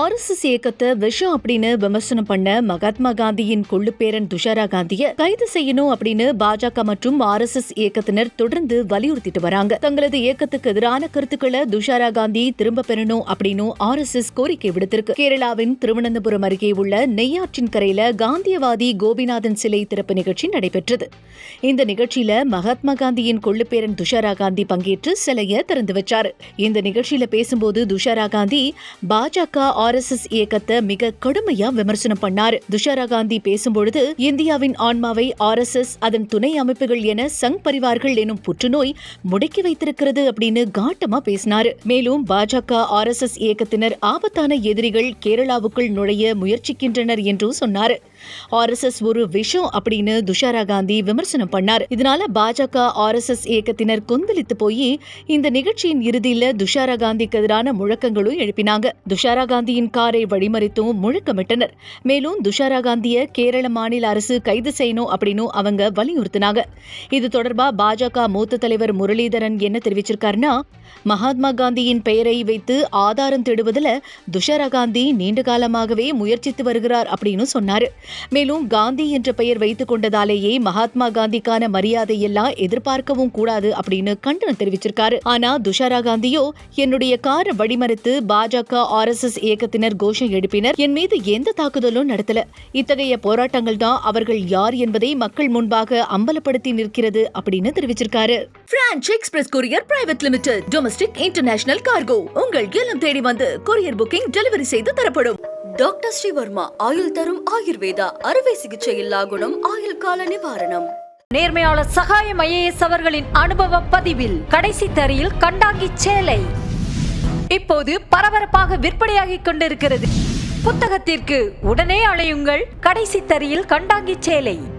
RSS இயக்கத்தை விஷம் அப்படின்னு விமர்சனம் பண்ண மகாத்மா காந்தியின் கொள்ளுப்பேரன் துஷாரா காந்திய கைது செய்யணும் அப்படின்னு பாஜக மற்றும் ஆர்எஸ்எஸ் இயக்கத்தினர் தொடர்ந்து வலியுறுத்திட்டு வராங்க. தங்களது இயக்கத்துக்கு எதிரான கருத்துக்களை துஷாரா காந்தி திரும்ப பெறணும் அப்படின்னு ஆர்எஸ்எஸ் கோரிக்கை விடுத்திருக்கு. கேரளாவின் திருவனந்தபுரம் அருகே உள்ள நெய்யாற்றின் கரையில காந்தியவாதி கோபிநாதன் சிலை திறப்பு நிகழ்ச்சி நடைபெற்றது. இந்த நிகழ்ச்சியில மகாத்மா காந்தியின் கொள்ளுப்பேரன் துஷாரா காந்தி பங்கேற்று சிலையை திறந்து வச்சார். இந்த நிகழ்ச்சியில பேசும்போது துஷாரா காந்தி பாஜக ஆர்எஸ்எஸ் இயக்கத்தை மிக கடுமையா விமர்சனம் பண்ணார். துஷாரா காந்தி பேசும்பொழுது இந்தியாவின் ஆன்மாவை ஆர்எஸ்எஸ் அதன் துணை அமைப்புகள் என சங் பரிவார்கள் எனும் புற்றுநோய் முடக்கி வைத்திருக்கிறது அப்படின்னு காட்டமா பேசினாரு. மேலும் பாஜக ஆர்எஸ்எஸ் இயக்கத்தினர் ஆபத்தான எதிரிகள் கேரளாவுக்குள் நுழைய முயற்சிக்கின்றனர் என்றும் சொன்னார். ஆர்எஸ்எஸ் ஒரு விஷம் அப்படின்னு துஷாரா காந்தி விமர்சனம் பண்ணார். இதனால பாஜக ஆர்எஸ்எஸ் இயக்கத்தினர் கொந்தளித்து போய் இந்த நிகழ்ச்சியின் இறுதியில துஷாரா காந்திக்கு எதிரான முழக்கங்களும் எழுப்பினாங்க. துஷாரா காந்தியின் காரை வழிமறித்தும் முழக்கமிட்டனர். மேலும் துஷாரா காந்திய கேரள மாநில அரசு கைது செய்யணும் அப்படின்னு அவங்க வலியுறுத்தினாங்க. இது தொடர்பா பாஜக மூத்த தலைவர் முரளிதரன் என்ன தெரிவிச்சிருக்காருன்னா மகாத்மா காந்தியின் பெயரை வைத்து ஆதாரம் தேடுவதில் துஷாரா காந்தி நீண்ட காலமாகவே முயற்சித்து வருகிறார் அப்படின்னு சொன்னாரு. மேலும் காந்தி என்ற பெயர் வைத்துக் கொண்டதாலேயே மகாத்மா காந்திக்கான மரியாதை எல்லாம் எதிர்பார்க்கவும் கூடாது அப்படின்னு கண்டனம் தெரிவிச்சிருக்காரு. ஆனா துஷாரா காந்தியோ என்னுடைய காரை வழிமறித்து பாஜக ஆர்எஸ்எஸ் இயக்கத்தினர் கோஷம் எழுப்பினர். என் மீது எந்த தாக்குதலும் நடத்தல. இத்தகைய போராட்டங்கள் தான் அவர்கள் யார் என்பதை மக்கள் முன்பாக அம்பலப்படுத்தி நிற்கிறது அப்படின்னு தெரிவிச்சிருக்காரு. Franch Express Courier Private Limited domestic international cargo உங்கள் இல்லம் தேடி வந்து கொரியர் புக்கிங் டெலிவரி செய்து தரப்படும். டாக்டர் ஸ்ரீவர்மா ஆயுள் தரும் ஆயுர்வேதா அறுவை சிகிச்சை இல்லா குணம் ஆயுள் கால நிவாரணம். நேர்மையாளர் சகாயம் ஐஏஎஸ் அவர்களின் அனுபவ பதிவில் கடைசி தரியில் கண்டாங்கி சேலை. இப்போது பரபரப்பாக விற்பனையாகி கொண்டிருக்கிறது. புத்தகத்திற்கு உடனே அழையுங்கள் கடைசி தரியில் கண்டாங்கி சேலை.